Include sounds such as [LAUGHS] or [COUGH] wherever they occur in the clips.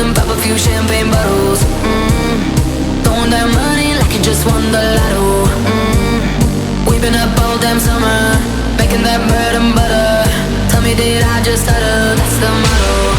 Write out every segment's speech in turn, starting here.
and pop a few champagne bottles. Mm. Throwing that money like you just won the lotto. Mm. We've been up all damn summer, making that bread and butter. Tell me, did I just stutter? That's the motto.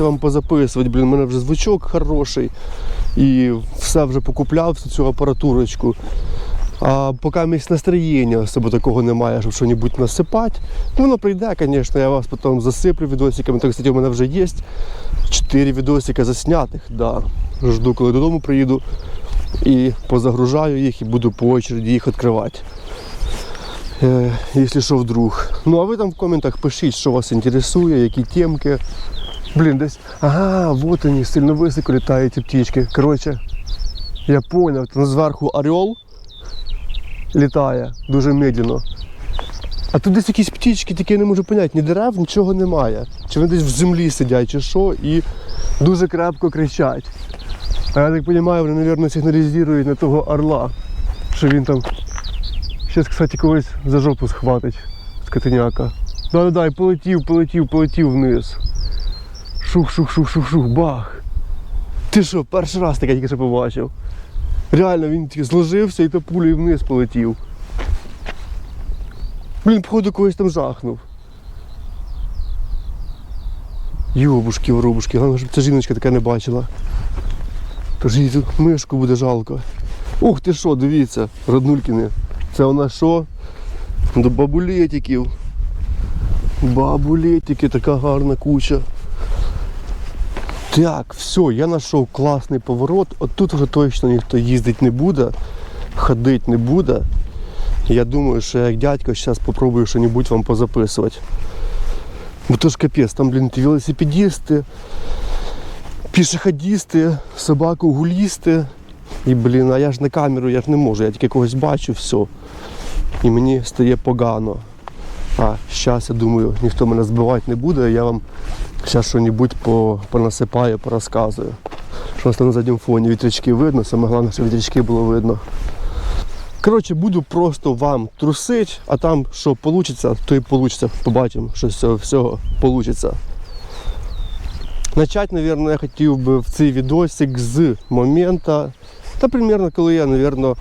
Відосики вам позаписувати. Блін, у мене вже звучок хороший. І все вже покупляв всю цю апаратурочку. А поки місць настроєння особо такого немає, щоб щось насипати. Ну, воно прийде, звісно, я вас потім засиплю відосиками. Так, кстати, у мене вже є 4 відосика заснятих. Да. Жду, коли додому приїду і позагружаю їх і буду по очереді їх відкривати. Е, Якщо що вдруг. Ну а ви там в коментах пишіть, що вас інтересує, які темки. Блін, десь. Ага, вот вони, сильно високо літають ці птички. Коротше, я поняв, там зверху орел літає дуже медленно. А тут десь якісь птички, такі я не можу поняти, ні дерев, нічого немає. Чи вони десь в землі сидять, чи що, і дуже крепко кричать. А я так розумію, вони, мабуть, сигналізують на того орла, що він там Щас, кстати, когось за жопу схватить скотиняка. Да-да-да, і полетів, полетів, полетів вниз. Шух, шух, шух, шух, шух, бах. Ти що, перший раз таке тільки що побачив. Реально, він тільки зложився і то пулею вниз полетів. Блін, походу когось там жахнув. Йобушки, воробушки, головне, щоб ця жіночка така не бачила. Тож їй тут мишку буде жалко. Ух ти що, дивіться, роднулькіни. Це нас що? До бабулетиків. Бабулетики, така гарна куча. Так, все, я знайшов класний поворот. От тут вже точно ніхто їздити не буде, ходити не буде. Я думаю, що як дядько зараз спробую щось вам позаписувати. Бо то ж капець, там, блін, велосипедісти, пішоходісти, собакогулісти. І, блін, а я ж на камеру, я ж не можу, я тільки когось бачу, все. І мені стає погано. А зараз, я думаю, ніхто мене збивати не буде, я вам зараз щось по, понасипаю, порозказую. Що на задньому фоні вітрячки видно, саме головне, щоб вітрячки було видно. Коротше, буду просто вам трусити, а там що вийде, то і вийде. Побачимо, що з цього всього вийде. Начать, наверное, я хотів би в цей відосик з моменту, та примерно коли я, наверное,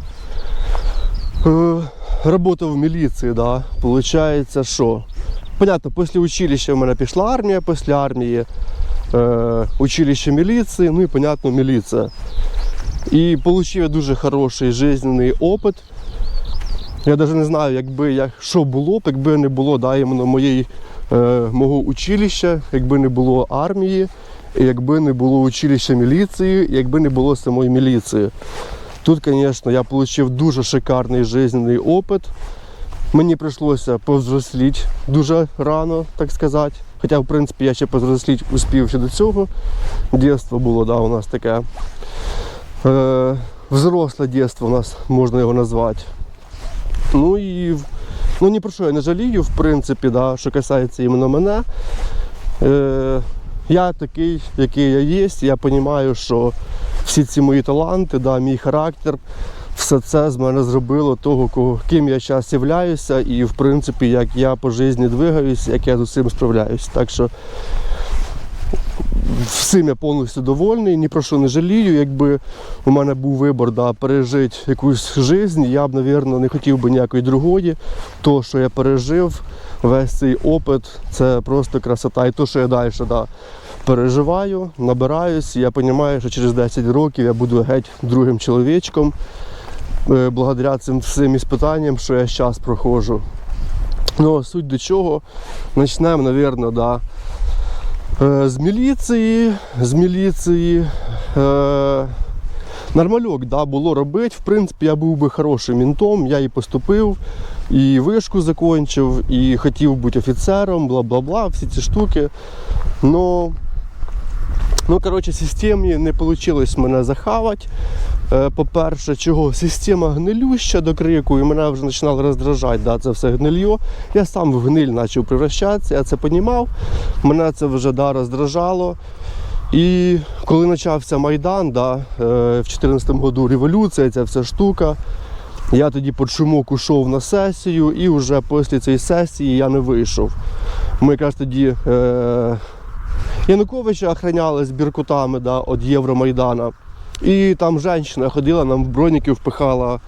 работав в міліції, да, получається, що? Понятно, після училища в мене пішла армія, після армії е, училище міліції, ну і, понятно, міліція. І отримав я дуже хороший жизненний опит. Я навіть не знаю, якби як, що було б, якби не було да, іменно моєї, е, мого училища, якби не було армії, якби не було училища міліції, якби не було самої міліції. Тут, звісно, я отримав дуже шикарний жизненний опит. Мені прийшлося повзросліти дуже рано, так сказати. Хоча, в принципі, я ще повзросліти успів ще до цього. Дєтство було, да, у нас таке. Е, взросле дєтство у нас можна його назвати. Ну і Ну ні про що я не жалію, в принципі, да, що касається іменно мене. Е, я такий, який я є, я розумію, що всі ці мої таланти, да, мій характер, все це з мене зробило того, кого, ким я зараз являюся, і в принципі, як я по житті двигаюся, як я з усім справляюсь. Так що всім я повністю довольний, ні про що не жалію. Якби у мене був вибір да, пережити якусь життя, я б, мабуть, не хотів би ніякої другої. То, що я пережив, весь цей опит, це просто красота. І то, що я далі да, переживаю, набираюсь, я розумію, що через 10 років я буду геть другим чоловічком. е, Благодаря цим всім іспитанням, що я зараз проходжу. Ну, суть до чого, почнемо, мабуть, да, Е, З міліції, з міліції. Е, нормальок да, було робити. В принципі, я був би хорошим мінтом, я і поступив, і вишку закінчив, і хотів бути офіцером, бла-бла-бла, всі ці штуки. Но, ну, коротше, системі не вийшло мене захавати. Е, По-перше, чого система гнилюща до крику, і мене вже починало роздражати да, це все гнилье. Я сам в гниль почав превращатися, я це розумів. Мене це вже да, роздражало. І коли почався Майдан, да, е, в 2014 году революція, ця вся штука, я тоді по шумок ушов на сесію, і вже після цієї сесії я не вийшов. Ми якраз тоді е, Януковича охраняли з біркутами да, від Євромайдана. І там жінка ходила, нам в броніки впихала,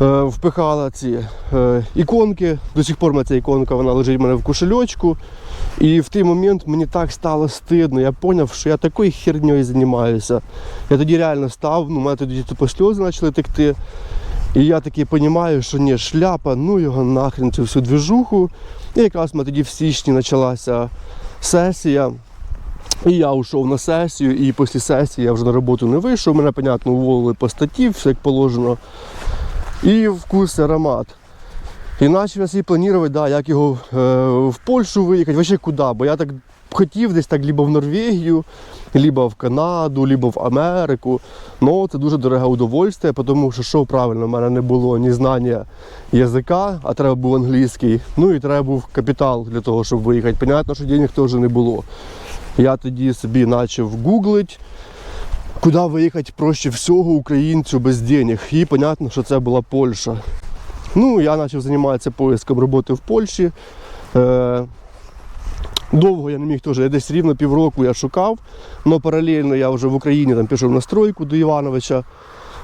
е, впихала ці е, іконки. До сих пор ця іконка вона лежить в мене в кошельочку. І в той момент мені так стало стидно. Я зрозумів, що я такою херньою займаюся. Я тоді реально став, ну, у мене тоді тупо сльози почали текти. І я такий розумію, що ні, шляпа, ну його нахрен цю всю движуху. І якраз мене тоді в січні почалася сесія. І я йшов на сесію, і після сесії я вже на роботу не вийшов. Мене, понятно, уволили по статті, все як положено. І вкус аромат. І почав я собі планувати, да, як його е, в Польщу виїхати, взагалі куди. Бо я так хотів десь так либо в Норвегію, либо в Канаду, либо в Америку. Ну це дуже дороге удовольствие, тому що що правильно, в мене не було ні знання язика, а треба був англійський. Ну і треба був капітал для того, щоб виїхати. Понятно, що денег теж не було. Я тоді собі почав гуглити, куди виїхати проще всього українцю без денег. І понятно, що це була Польща. Ну, я почав займатися поиском роботи в Польщі. Довго я не міг теж, я десь рівно півроку я шукав, але паралельно я вже в Україні там пішов на стройку до Івановича.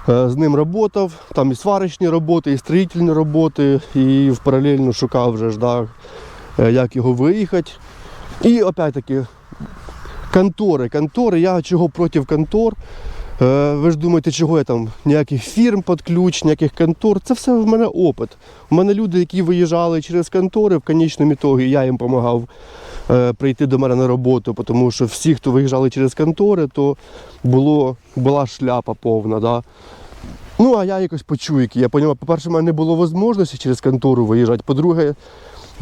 Е, З ним працював, там і сварочні роботи, і строїтельні роботи, і паралельно шукав вже ж, да, е, як його виїхати. І опять-таки контори. Контори, я чого проти контор. Е, Ви ж думаєте, чого я там ніяких фірм під ключ, ніяких контор. Це все в мене опит. У мене люди, які виїжджали через контори, в конечному ітогі я їм допомагав прийти до мене на роботу, тому що всі, хто виїжджали через контори, то було, була шляпа повна. Да? Ну, а я якось почуйки. Я розумію, по-перше, в мене не було можливості через контору виїжджати. По-друге,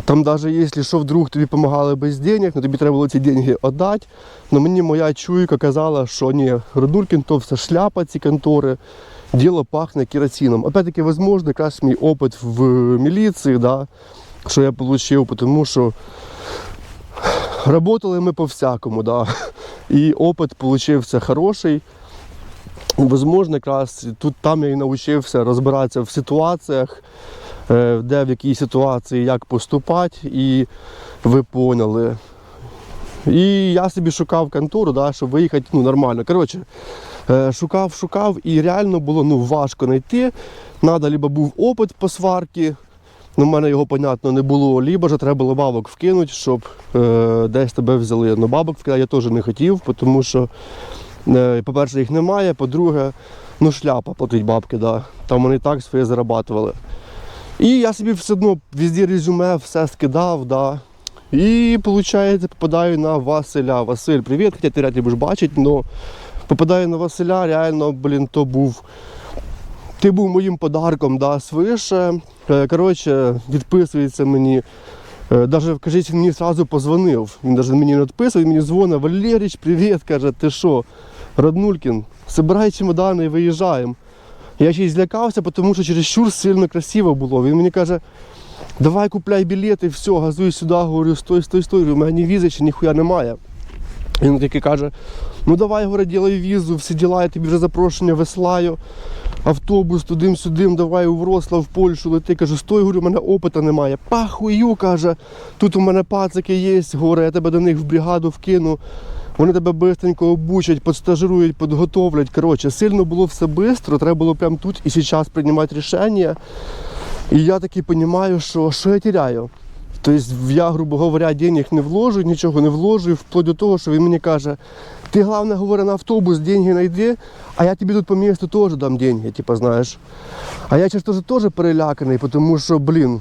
там навіть якщо що вдруг тобі допомагали без денег, ну тобі треба було ці деньги віддати. Но мені моя чуйка казала, що ні, Родулькін то все шляпа ці контори, діло пахне керосином. Опять-таки, можливо, якраз мій опит в міліції, да, що я отримав, тому що Работали ми по-всякому, да. [LAUGHS] і опит получився хороший. Возможно, якраз тут там я і навчився розбиратися в ситуаціях, е, де в якій ситуації як поступати, і ви поняли. І я собі шукав контору, да, щоб виїхати ну, нормально. Коротше, е, шукав, шукав, і реально було ну, важко знайти. Надо, либо був опит по сварці, ну, в мене його, понятно, не було, либо ж треба було бабок вкинути, щоб е, десь тебе взяли. Ну, бабок вкидати я теж не хотів, тому що, е, по-перше, їх немає, по-друге, ну шляпа платить бабки, да. там вони так своє зарабатували. І я собі все одно везде резюме, все скидав, да. І, виходить, попадаю на Василя. Василь, привіт, хоча ти ряд будеш бачити, але попадаю на Василя, реально, блін, то був. Ти був моїм подарком, да, свише. Е, Коротше, відписується мені. Е, Даже, кажіть, він мені одразу позвонив. Він навіть мені не відписував, він мені дзвонить, Валеріч, привіт, каже, ти що, Раднулькін, збирай чемодани і виїжджаємо. Я ще й злякався, тому що чересчур сильно красиво було. Він мені каже, давай купляй білети, все, газуй сюди, говорю, стой, стой, стой. Говорю, У мене візи ще ніхуя немає. Він такий каже: ну давай, говорить, ділай візу, всі діла, я тобі вже запрошення висилаю. Автобус туди-сюди, давай у Вроцлав, в Польщу лети. Каже, стой, говорю, у мене опита немає. Пахую, каже, тут у мене пацики є, говорю, я тебе до них в бригаду вкину. Вони тебе бистренько обучать, подстажирують, підготовлять. Коротше, сильно було все швидко, треба було прямо тут і зараз приймати рішення. І я таки розумію, що, що я теряю. Тобто я, грубо говоря, денег не вложу, нічого не вложу, вплоть до того, що він мені каже, ти головне говори на автобус, деньги знайди, а я тобі тут по місту теж дам деньги, типу, знаєш. А я теж теж переляканий, тому що, блін,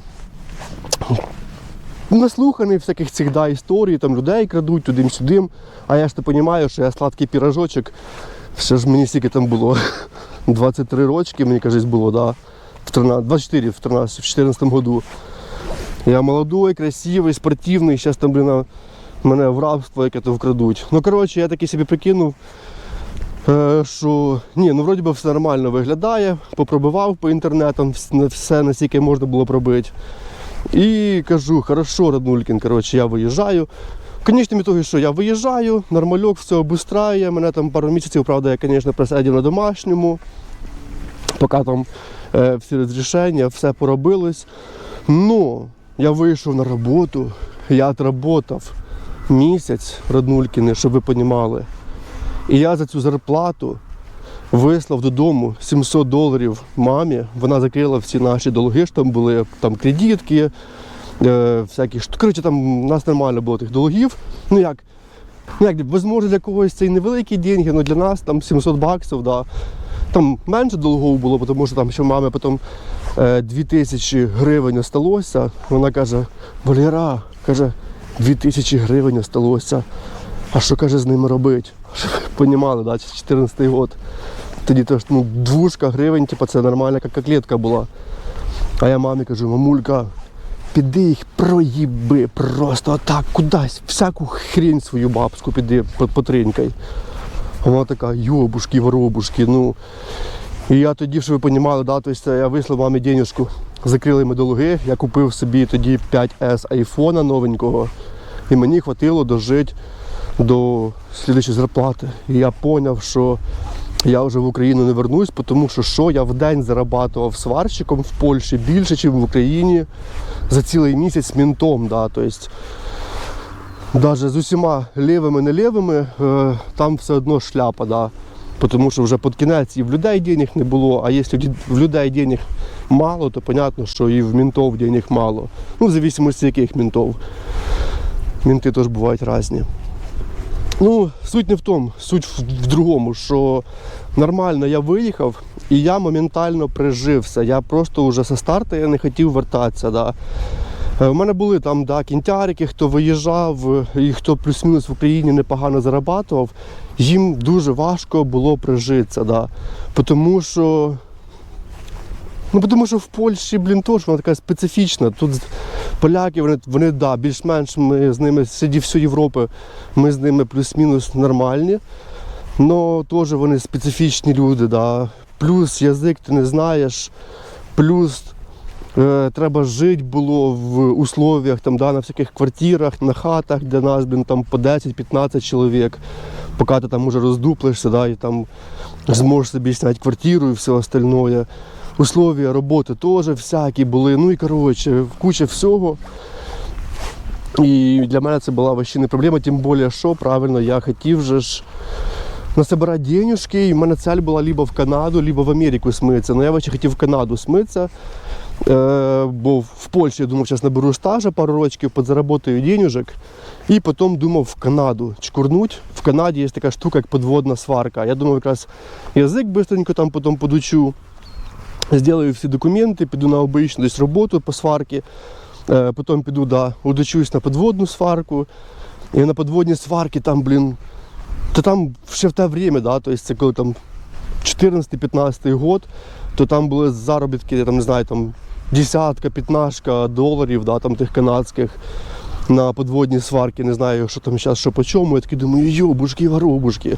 наслуханий всяких цих да, історій, там людей крадуть туди-сюди. А я ж то розумію, що я сладкий пірожочок. Все ж мені стільки там було [LAUGHS] 23 рочки, мені кажуть, було, да. В 13, 24 в 13, в 14 году. Я молодой, красивий, спортивний, зараз там, блін, на- мене в рабство яке то вкрадуть. Ну, коротше, я таки собі прикинув, е, що ні, ну вроді би все нормально виглядає, попробивав по інтернетам все, наскільки можна було пробити. І кажу, хорошо, Раднулькін, коротше, я виїжджаю. Звісно, того, що я виїжджаю, нормальок все обустраює. Мене там пару місяців, правда, я, звісно, просидів на домашньому, поки там е, всі розрішення, все поробилось. Ну, я вийшов на роботу, я отработав місяць Раднулькіни, щоб ви розуміли. І я за цю зарплату вислав додому 700 доларів мамі. Вона закрила всі наші долги, що там були там кредитки, е, всякі. Коротше, там у нас нормально було тих долгів. Ну як, ну як, можливо, для когось це і невеликі деньги, але для нас там 700 баксів, да. Там менше долгов було, тому що там ще мами потім 2000 гривень осталося. Вона каже, Валера, каже, 2000 гривень осталося. А що каже з ними робити? Щоб [LAUGHS] Понімали, да, 14 год. Тоді то ну, двушка гривень, типу, це нормальна котлетка була. А я мамі кажу, мамулька, піди їх проїби просто отак кудись, всяку хрень свою бабську піди по- потринькай. Вона така, йобушки, воробушки, ну. І я тоді, щоб ви розуміли, да, тобто я вислав мамі денежку, закрили ми долги, я купив собі тоді 5S айфона новенького, і мені хватило дожити до слідчої зарплати. І я зрозумів, що я вже в Україну не вернусь, тому що що я в день зарабатував сварщиком в Польщі більше, ніж в Україні за цілий місяць мінтом. Да, тобто, навіть з усіма лівими не лівими, е, там все одно шляпа. Да. Тому що вже під кінець і в людей денег не було, а якщо в людей денег мало, то зрозуміло, що і в мінтов денег мало. Ну, в зависимості яких мінтов. Мінти теж бувають різні. Ну, суть не в тому, суть в, в другому, що нормально я виїхав і я моментально прижився. Я просто вже зі старту я не хотів вертатися. Да. Е, У мене були там да, кінтярики, хто виїжджав е, і хто плюс-мінус в Україні непогано зарабатував, їм дуже важко було прижитися. Да. Тому що Ну, тому що в Польщі, блін, теж вона така специфічна. Тут поляки, вони, вони да, більш-менш ми з ними серед всієї Європи, ми з ними плюс-мінус нормальні. але теж вони специфічні люди. Да. Плюс язик ти не знаєш, плюс треба жити було в условіях, там, да, на всяких квартирах, на хатах, де нас блін, там, по 10-15 чоловік, поки ти там уже роздуплишся, да, і там зможеш собі зняти квартиру і все остальное условия роботи теж всякі були. Ну і коротше, куча всього. І для мене це була вообще не проблема, тим більше, що правильно я хотів же ж насобирати денежки, і в мене цель була либо в Канаду, либо в Америку смитися. Ну я хотів в Канаду смитися. Е, бо в Польщі я думав, зараз наберу стажа пару років, подзаработаю денежок. І потім думав в Канаду чкурнуть. В Канаді є така штука, як подводна сварка. Я думав, якраз язик быстренько там потім подучу. Сделаю всі документи, піду на обичну десь роботу по сварці, е, потім піду да, удочусь на подводну сварку. І на подводній сварці там, блін, то там ще в те время, да, то есть це коли там 14-15 год, то там були заробітки, я там не знаю, там десятка, п'ятнашка доларів, да, там тих канадських. на подводні сварки, не знаю, що там зараз, що по чому. Я такий думаю, йобушки, воробушки.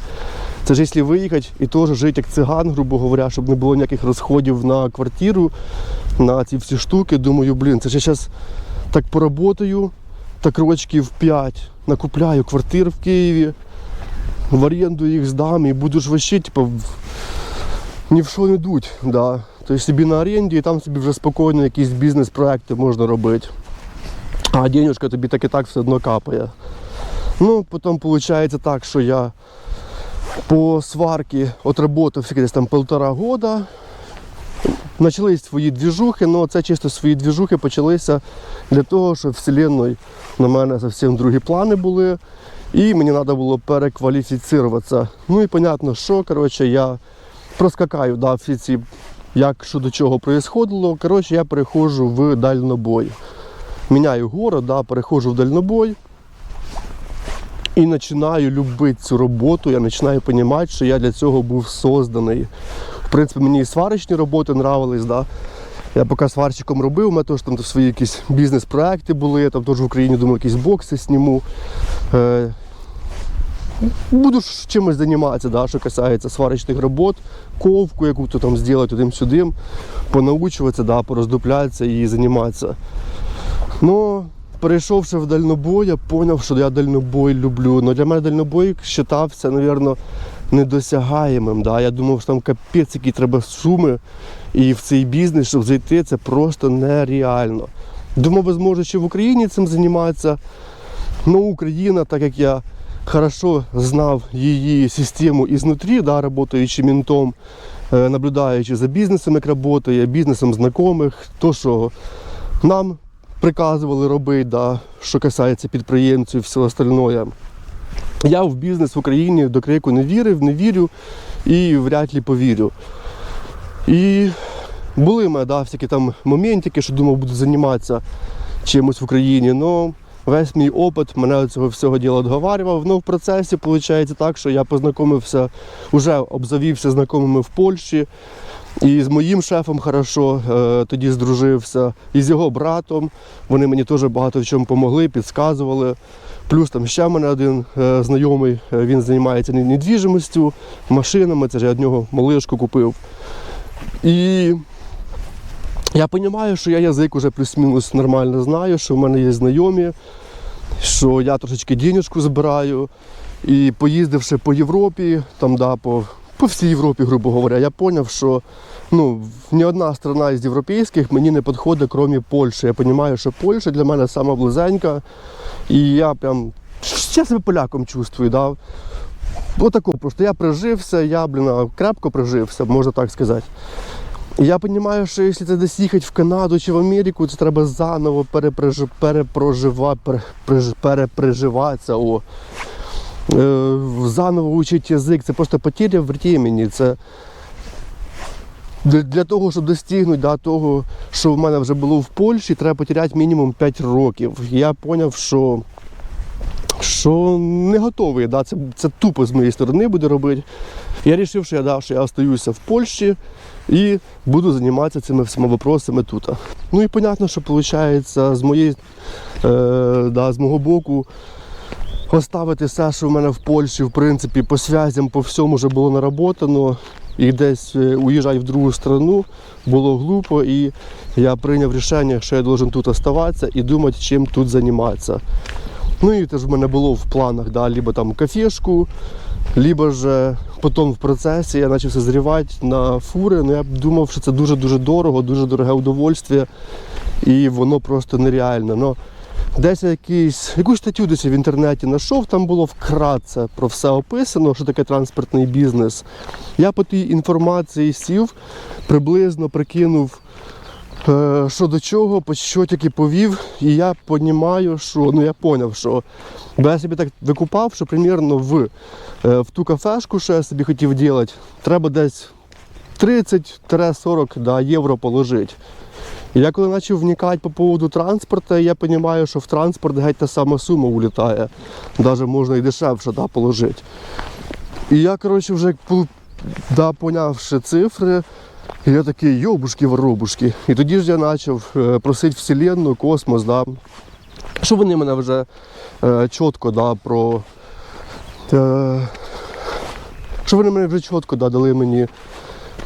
Це ж якщо виїхати і теж жити як циган, грубо говоря, щоб не було ніяких розходів на квартиру, на ці всі штуки. Думаю, блін, це ж зараз так поработаю, так рочків 5, накупляю квартир в Києві, в оренду їх здам і буду ж вообще, типу, ні в що не дуть. Да. Тобто собі на оренді і там собі вже спокійно якісь бізнес-проекти можна робити. А денежка тобі так і так все одно капає. Ну, потім виходить так, що я по сварці отработав десь там полтора года. Почались свої двіжухи, але це чисто свої двіжухи почалися для того, що Вселенной на мене зовсім другі плани були. І мені треба було перекваліфіцируватися. Ну і понятно, що коротше, я проскакаю да, всі ці, як що до чого происходило. Коротше, я переходжу в дальнобой. Міняю город, да, переходжу в дальнобой. І починаю любити цю роботу, я починаю розуміти, що я для цього був созданий. В принципі, мені і сварочні роботи нравились, да. Я поки сварщиком робив, у мене теж там свої якісь бізнес-проекти були, я там теж в Україні думав, якісь бокси зніму. Е, буду чимось займатися, да, що касається сварочних робот, ковку, яку-то там зробити туди-сюди, понаучуватися, да, пороздуплятися і займатися. Ну, перейшовши в дальнобой, я зрозумів, що я дальнобой люблю. Но для мене дальнобой вважався, мабуть, недосягаємим. Да? Я думав, що там капець, які треба суми, і в цей бізнес, щоб зайти, це просто нереально. Думав, можливо, ще в Україні цим займатися. Ну, Україна, так як я хорошо знав її систему ізнутрі, да, працюючи ментом, е, наблюдаючи за бізнесом, як працює, бізнесом знайомих, то що нам приказували робити, да, що касається підприємців і все остальное. Я в бізнес в Україні до крику не вірив, не вірю і вряд ли повірю. І були в мене да, всякі там моментики, що думав, буду займатися чимось в Україні. але весь мій опит мене цього всього діла відговарював. Ну, в процесі виходить так, що я познайомився, вже обзавівся знайомими в Польщі. І з моїм шефом хорошо е, тоді здружився, і з його братом. Вони мені теж багато в чому допомогли, підказували. Плюс там ще в мене один е, знайомий, е, він займається не- недвіжимостю, машинами, це ж я від нього малишку купив. І я розумію, що я язик вже плюс-мінус нормально знаю, що в мене є знайомі, що я трошечки денежку збираю. І поїздивши по Європі, там, да, по, по всій Європі, грубо говоря, я зрозумів, що ну, ні одна страна із європейських мені не підходить, крім Польщі. Я розумію, що Польща для мене сама близенька. І я прям я себе поляком чувствую. Да? Отако, просто я прижився, я, блін, крепко прижився, можна так сказати. Я розумію, що якщо це десь їхати в Канаду чи в Америку, це треба заново перепрежи- перепрожива, пере- переж- переприживатися. О. Е, заново вчити язик, це просто потеря времени. Це для того, щоб достигнути да, того, що в мене вже було в Польщі, треба потеряти мінімум 5 років. Я зрозумів, що, що не готовий. Да, це, це тупо з моєї сторони буде робити. Я вирішив, що я дав, що я остаюся в Польщі і буду займатися цими всіма вопросами тут. Ну і зрозуміло, що виходить з моєї е, да, з мого боку. Оставити все, що в мене в Польщі, в принципі, по зв'язям, по всьому вже було наработано. І десь е, уїжджати в другу страну було глупо, і я прийняв рішення, що я должен тут оставатися і думати, чим тут займатися. Ну і теж в мене було в планах, да, либо там кафешку, либо ж е, потім в процесі я почав зрівати на фури. Ну я думав, що це дуже-дуже дорого, дуже дороге удовольствие, і воно просто нереально. Но Десь якийсь, якусь статтю десь в інтернеті знайшов, там було вкратце про все описано, що таке транспортний бізнес. Я по тій інформації сів, приблизно прикинув, що до чого, що тільки повів, і я розумію, що ну я зрозумів, що бо я собі так викупав, що примірно в, е, в ту кафешку, що я собі хотів робити, треба десь 30-40 да, євро положити. І я коли почав вникати по поводу транспорту, я розумію, що в транспорт геть та сама сума улітає. Навіть можна і дешевше да, положити. І я, коротше, вже да, понявши цифри, я такий йобушки воробушки І тоді ж я почав е, просити Вселенну, космос, да, Що вони мене вже е, чітко да, про. Е, що вони мене вже чітко да, дали мені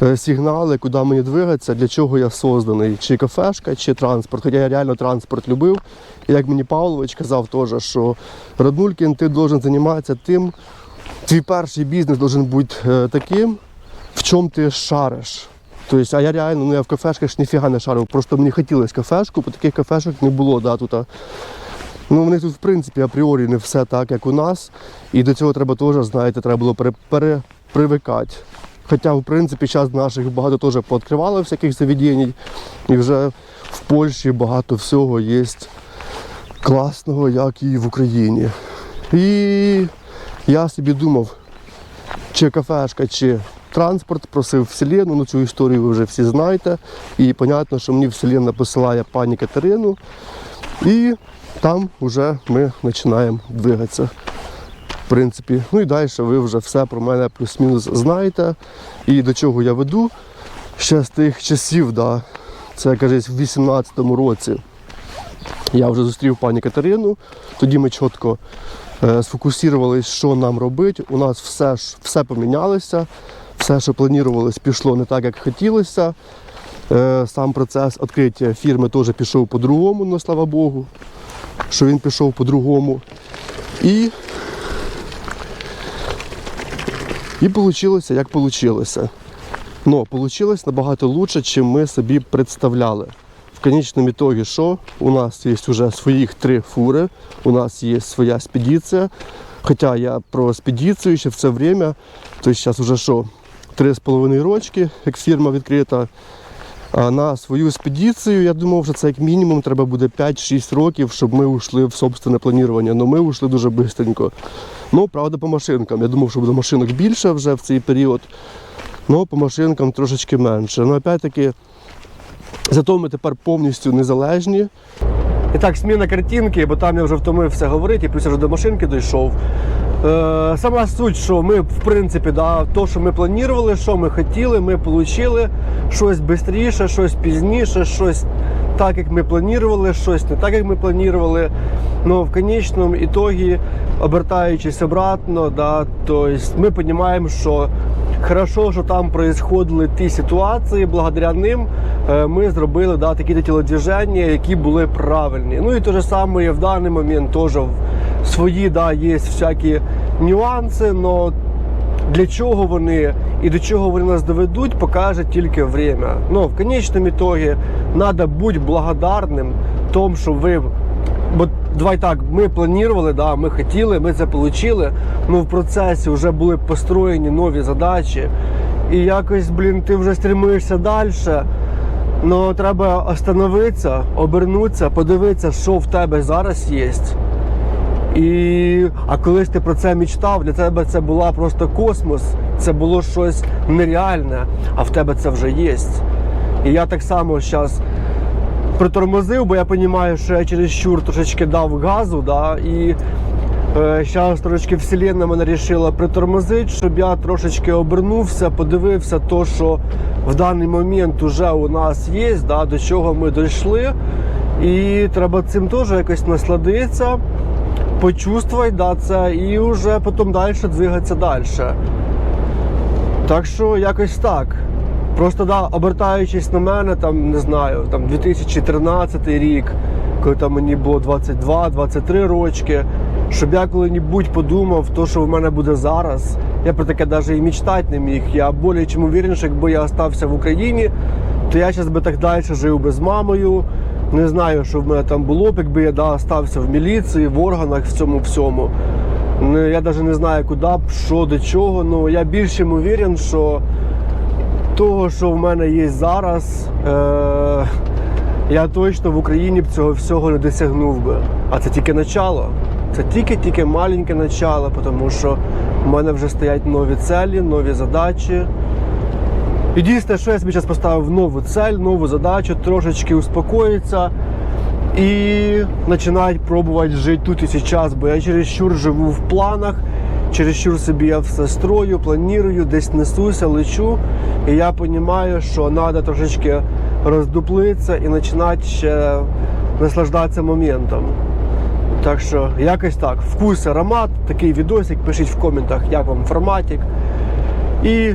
е, сигнали, куди мені двигатися, для чого я созданий. Чи кафешка, чи транспорт. Хоча я реально транспорт любив. І як мені Павлович казав теж, що Раднулькін, ти должен займатися тим, твій перший бізнес должен бути е, таким, в чому ти шариш. Тобто, а я реально, ну я в кафешках ж ніфіга не шарив. Просто мені хотілося кафешку, бо таких кафешок не було. Да, тут. Ну, вони тут, в принципі, апріорі не все так, як у нас. І до цього треба теж, знаєте, треба було пере, перепривикати. Хоча, в принципі, зараз наших багато теж пооткривало всяких заведень. І вже в Польщі багато всього є класного, як і в Україні. І я собі думав, чи кафешка, чи транспорт, просив Вселену, ну цю історію ви вже всі знаєте. І зрозуміло, що мені Вселенна посилає пані Катерину. І там вже ми починаємо двигатися. В принципі, ну і далі ви вже все про мене плюс-мінус знаєте. І до чого я веду ще з тих часів, да, це кажуть, в 18-му році. Я вже зустрів пані Катерину, тоді ми чітко е, сфокусувалися, що нам робити. У нас все, все помінялося, все, що планувалось, пішло не так, як хотілося. Е, сам процес відкриття фірми теж пішов по-другому, ну слава Богу, що він пішов по-другому. І, і вийшло, як вийшло. Но вийшло набагато краще, ніж ми собі представляли. В конечном итоге, що у нас є вже своїх три фури, у нас є своя спедиція. Хоча я про спедицію ще в це время, то зараз вже що, три з половиною рочки, як фірма відкрита. На свою спедицію, я думав, що це як мінімум треба буде 5-6 років, щоб ми ушли в собственне планування. Ну ми ушли дуже швидко. Ну, правда, по машинкам. Я думав, що буде машинок більше вже в цей період. Ну, по машинкам трошечки менше. Ну, опять-таки, Зато ми тепер повністю незалежні. І так, зміна картинки, бо там я вже втомився говорити, плюс я вже до машинки дійшов. Е, сама суть, що ми, в принципі, да, то, що ми планували, що ми хотіли, ми отримали щось швидше, щось пізніше, щось так, як ми планували, щось не так, як ми планували. Ну, в конечному ітогі, обертаючись обратно, да, то есть ми розуміємо, що Хорошо, що там происходили ті ситуації, благодаря ним е, ми зробили да, такі тілодвіження, які були правильні. Ну і те ж саме в даний момент теж свої да, є всякі нюанси, але для чого вони і до чого вони нас доведуть, покаже тільки время. Ну, в конечному ітогі треба бути благодарним тому, що ви Бо давай так, ми планували, да, ми хотіли, ми це отримали. Ну в процесі вже були построєні нові задачі. І якось, блін, ти вже стремишся далі. Ну треба остановитися, обернутися, подивитися, що в тебе зараз є. І а колись ти про це мечтав, для тебе це була просто космос, це було щось нереальне, а в тебе це вже є. І я так само зараз притормозив, бо я розумію, що я через щур трошечки дав газу, да, і зараз трошечки вселенна мене вирішила притормозити, щоб я трошечки обернувся, подивився, то, що в даний момент вже у нас є, да, до чого ми дійшли. І треба цим теж якось насладитися, почувствувати да, це і вже потім далі двигатися далі. Так що якось так. Просто да, обертаючись на мене, там не знаю, там 2013 рік, коли там мені було 22-23 рочки, щоб я коли-небудь подумав, то, що в мене буде зараз, я про таке навіть і мечтати не міг. Я більше чим уверен, що якби я остався в Україні, то я зараз би так далі жив би з мамою. Не знаю, що в мене там було б, якби я да, остався в міліції, в органах, в цьому всьому. Я навіть не знаю, куди що до чого. Ну я більш чим що того, що в мене є зараз, е- я точно в Україні б цього всього не досягнув би. А це тільки начало. Це тільки-тільки маленьке начало, тому що в мене вже стоять нові цілі, нові задачі. І дійсно, що я собі зараз поставив нову цель, нову задачу, трошечки успокоїтися і починають пробувати жити тут і зараз, бо я чересчур живу в планах, чересчур собі я все строю, планую, десь несуся, лечу. І я розумію, що треба трошечки роздуплитися і починати ще наслаждатися моментом. Так що якось так. Вкус, аромат, такий відосик. Пишіть в коментах, як вам форматик. І